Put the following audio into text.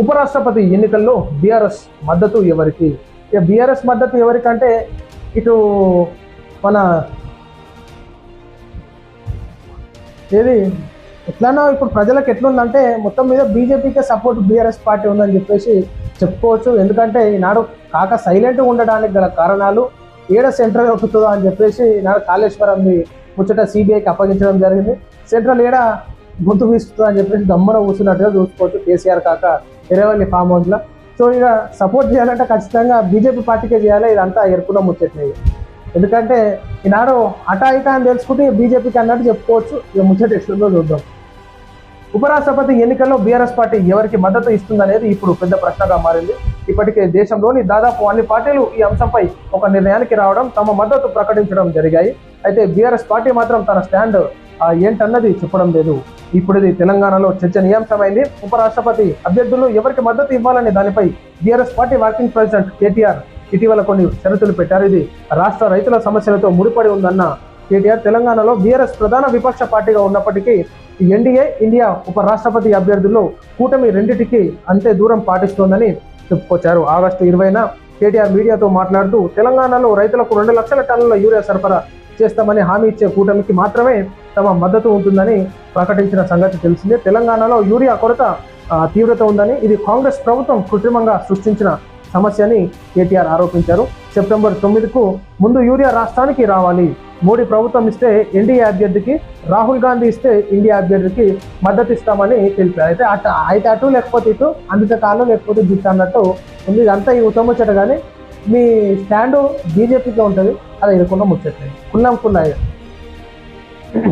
ఉపరాష్ట్రపతి ఎన్నికల్లో బీఆర్ఎస్ మద్దతు ఎవరికి? ఇక బీఆర్ఎస్ మద్దతు ఎవరికంటే ఇటు మన ఏది? ఎట్లన్నా ఇప్పుడు ప్రజలకు ఎట్లుందంటే మొత్తం మీద బీజేపీకే సపోర్ట్ బీఆర్ఎస్ పార్టీ ఉందని చెప్పేసి చెప్పుకోవచ్చు. ఎందుకంటే ఈనాడు కాక సైలెంట్గా ఉండడానికి గల కారణాలు ఏడ సెంట్రల్ ఎక్కుతుందో అని చెప్పేసి ఈనాడు కాళేశ్వరంది ముచ్చట సిబిఐకి అప్పగించడం జరిగింది. సెంట్రల్ ఏడ గుర్తు వీస్తుందో అని చెప్పేసి దమ్మన కూర్చున్నట్టుగా చూసుకోవచ్చు. కేసీఆర్ కాక ఎరేవల్లి ఫామ్ హౌస్లో సో ఇక సపోర్ట్ చేయాలంటే ఖచ్చితంగా బీజేపీ పార్టీకే చేయాలి. ఇదంతా ఎరుకున్న ముచ్చట్లేదు ఎందుకంటే ఈనాడు అటా ఇటా అని తెలుసుకుంటే బీజేపీకి అన్నట్టు చెప్పుకోవచ్చు. ఇక ముచ్చట ఎట్లుందో చూద్దాం. ఉపరాష్ట్రపతి ఎన్నికల్లో బీఆర్ఎస్ పార్టీ ఎవరికి మద్దతు ఇస్తుందనేది ఇప్పుడు పెద్ద ప్రశ్నగా మారింది. ఇప్పటికే దేశంలోని దాదాపు అన్ని పార్టీలు ఈ అంశంపై ఒక నిర్ణయానికి రావడం తమ మద్దతు ప్రకటించడం జరిగాయి. అయితే బీఆర్ఎస్ పార్టీ మాత్రం తన స్టాండ్ ఏంటన్నది చెప్పడం లేదు. ఇప్పుడు ఇది తెలంగాణలో చర్చనీయాంశమైంది. ఉపరాష్ట్రపతి అభ్యర్థులు ఎవరికి మద్దతు ఇవ్వాలనే దానిపై BRS party working president KTR ఇటీవల కొన్ని షరతులు పెట్టారు. ఇది రాష్ట్ర రైతుల సమస్యలతో ముడిపడి ఉందన్న కేటీఆర్ తెలంగాణలో బీఆర్ఎస్ ప్రధాన విపక్ష పార్టీగా ఉన్నప్పటికీ ఎన్డీఏ ఇండియా ఉపరాష్ట్రపతి అభ్యర్థులు అభ్యర్థుల్లో కూటమి రెండింటికి అంతే దూరం పాటిస్తోందని చెప్పుకొచ్చారు. ఆగస్టు ఇరవైన కేటీఆర్ మీడియాతో మాట్లాడుతూ తెలంగాణలో రైతులకు రెండు లక్షల టన్నుల యూరియా సరఫరా చేస్తామని హామీ ఇచ్చే కూటమికి మాత్రమే తమ మద్దతు ఉంటుందని ప్రకటించిన సంగతి తెలిసిందే. తెలంగాణలో యూరియా కొరత తీవ్రత ఉందని ఇది కాంగ్రెస్ ప్రభుత్వం కృత్రిమంగా సృష్టించిన సమస్య అని కేటీఆర్ ఆరోపించారు. సెప్టెంబర్ తొమ్మిదికు ముందు యూరియా రాష్ట్రానికి రావాలి. మోడీ ప్రభుత్వం ఇస్తే ఎన్డీఏ అభ్యర్థికి రాహుల్ గాంధీ ఇస్తే ఇండియా అభ్యర్థికి మద్దతు ఇస్తామని తెలిపారు. అయితే అటు అయితే అటు లేకపోతే ఇటు అందుకే కాలం లేకపోతే దిట్టు అన్నట్టు ఉంది. ఇదంతా ఈ ఉత్తముచ్చట కానీ మీ స్టాండు బీజేపీకి ఉంటుంది. அதை ಇದಕ್ಕೊಂಡು ಮುಚ್ಚುತ್ತೆ ಕುಲ್ಲಂ ಕುಲ್ಲ